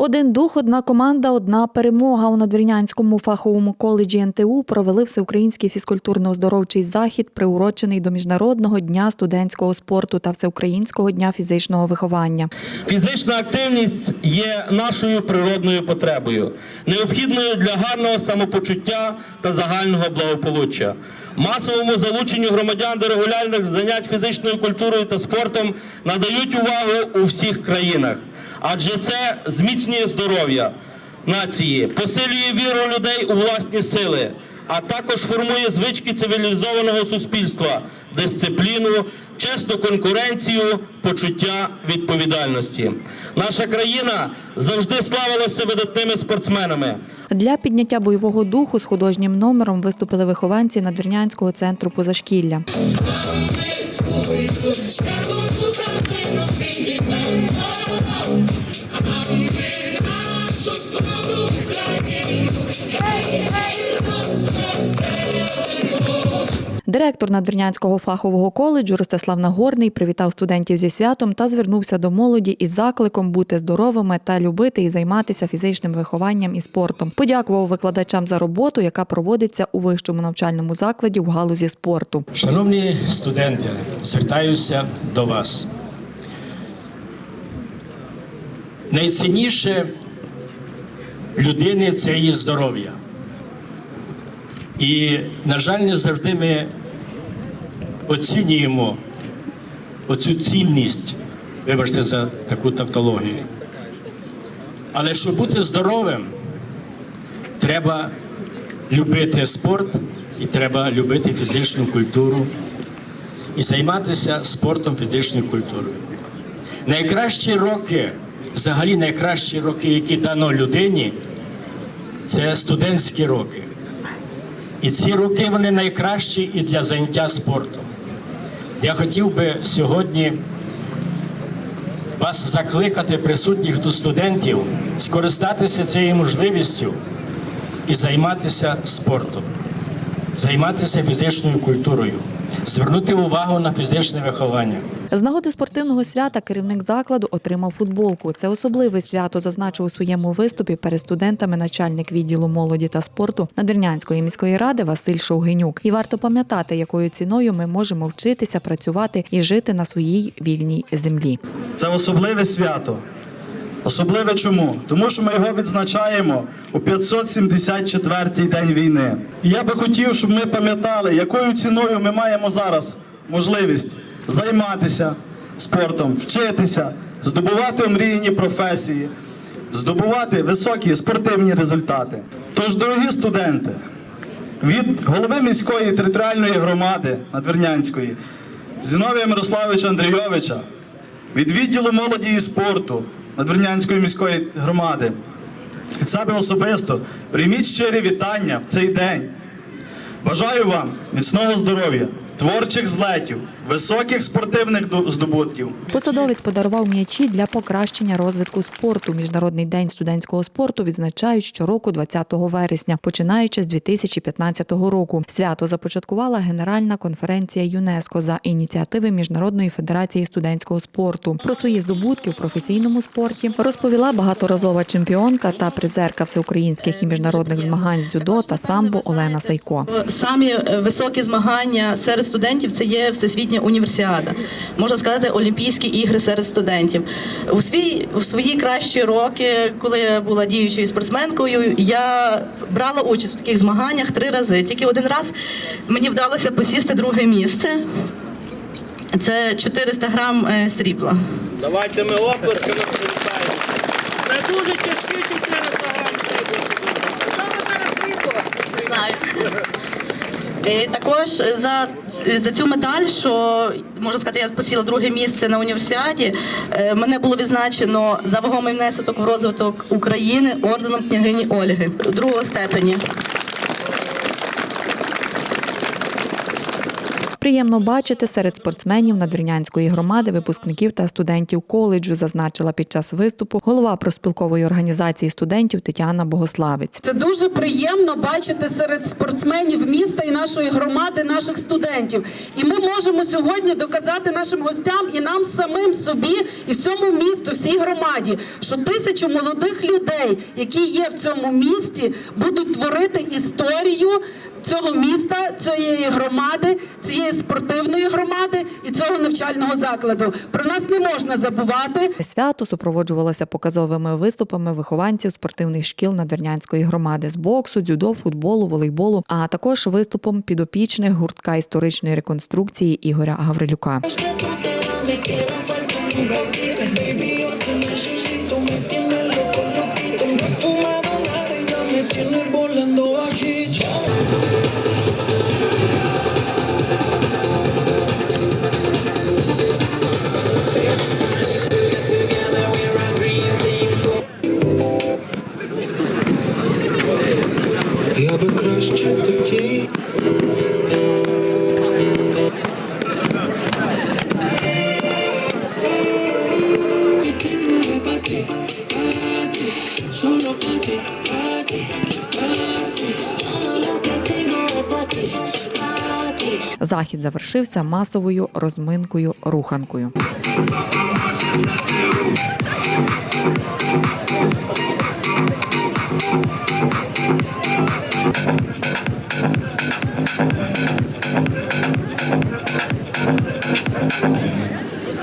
Один дух, одна команда, одна перемога. У надвірнянському фаховому коледжі НТУ провели всеукраїнський фізкультурно-оздоровчий захід, приурочений до міжнародного дня студентського спорту та всеукраїнського дня фізичного виховання. Фізична активність є нашою природною потребою, необхідною для гарного самопочуття та загального благополуччя. Масовому залученню громадян до регулярних занять фізичною культурою та спортом надають увагу у всіх країнах, адже це зміцнює здоров'я нації, посилює віру людей у власні сили, а також формує звички цивілізованого суспільства, дисципліну, чесну конкуренцію, почуття відповідальності. Наша країна завжди славилася видатними спортсменами. Для підняття бойового духу з художнім номером виступили вихованці надвірнянського центру позашкілля. Директор надвірнянського фахового коледжу Ростислав Нагорний привітав студентів зі святом та звернувся до молоді із закликом бути здоровими та любити і займатися фізичним вихованням і спортом. Подякував викладачам за роботу, яка проводиться у вищому навчальному закладі в галузі спорту. Шановні студенти, звертаюся до вас. Найцінніше людини це її здоров'я. І, на жаль, не завжди ми оцінюємо оцю цінність, вибачте за таку тавтологію. Але щоб бути здоровим, треба любити спорт і треба любити фізичну культуру і займатися спортом фізичною культурою. Найкращі роки, взагалі найкращі роки, які дано людині, це студентські роки. І ці роки вони найкращі і для заняття спортом. Я хотів би сьогодні вас закликати присутніх до студентів скористатися цією можливістю і займатися спортом, займатися фізичною культурою, звернути увагу на фізичне виховання. З нагоди спортивного свята керівник закладу отримав футболку. Це особливе свято, зазначив у своєму виступі перед студентами начальник відділу молоді та спорту Надвірнянської міської ради Василь Шовгенюк. І варто пам'ятати, якою ціною ми можемо вчитися, працювати і жити на своїй вільній землі. Це особливе свято. Особливе чому? Тому що ми його відзначаємо у 574-й день війни. І я би хотів, щоб ми пам'ятали, якою ціною ми маємо зараз можливість займатися спортом, вчитися, здобувати омріяні професії, здобувати високі спортивні результати. Тож, дорогі студенти, від голови міської територіальної громади Надвірнянської Зіновія Мирославовича Андрійовича, від відділу молоді і спорту Надвірнянської міської громади, від себе особисто прийміть щирі вітання в цей день. Бажаю вам міцного здоров'я, творчих злетів, високих спортивних здобутків. Посадовець подарував м'ячі для покращення розвитку спорту. Міжнародний день студентського спорту відзначають щороку 20 вересня, починаючи з 2015 року. Свято започаткувала Генеральна конференція ЮНЕСКО за ініціативи Міжнародної федерації студентського спорту. Про свої здобутки у професійному спорті розповіла багаторазова чемпіонка та призерка всеукраїнських і міжнародних змагань з дзюдо та самбо Олена Сайко. Самі е, високі змагання серед студентів це є всесвітня універсіада. Можна сказати, Олімпійські ігри серед студентів. У свій у свої кращі роки, коли я була діючою спортсменкою, я брала участь в таких змаганнях три рази. Тільки один раз мені вдалося посісти друге місце. Це 400 грам е, срібла. Давайте ми оплесками привітаємо. Це дуже тяжкі 400 грам. Знаю. Е, Також за, за цю медаль, що можна сказати, я посіла друге місце на універсіаді. е, Мене було відзначено за вагомий внесок в розвиток України орденом княгині Ольги другого степені. Приємно бачити серед спортсменів надвірнянської громади випускників та студентів коледжу, зазначила під час виступу голова проспілкової організації студентів Тетяна Богославець. Це дуже приємно бачити серед спортсменів міста і нашої громади, наших студентів. І ми можемо сьогодні доказати нашим гостям і нам самим собі, і всьому місту, всій громаді, що тисячу молодих людей, які є в цьому місті, будуть творити історію цього міста, цієї громади, цієї спортивної громади і цього навчального закладу. Про нас не можна забувати. Свято супроводжувалося показовими виступами вихованців спортивних шкіл Надвірнянської громади з боксу, дзюдо, футболу, волейболу, а також виступом підопічних гуртка історичної реконструкції Ігоря Гаврилюка. Es que Захід завершився масовою розминкою руханкою.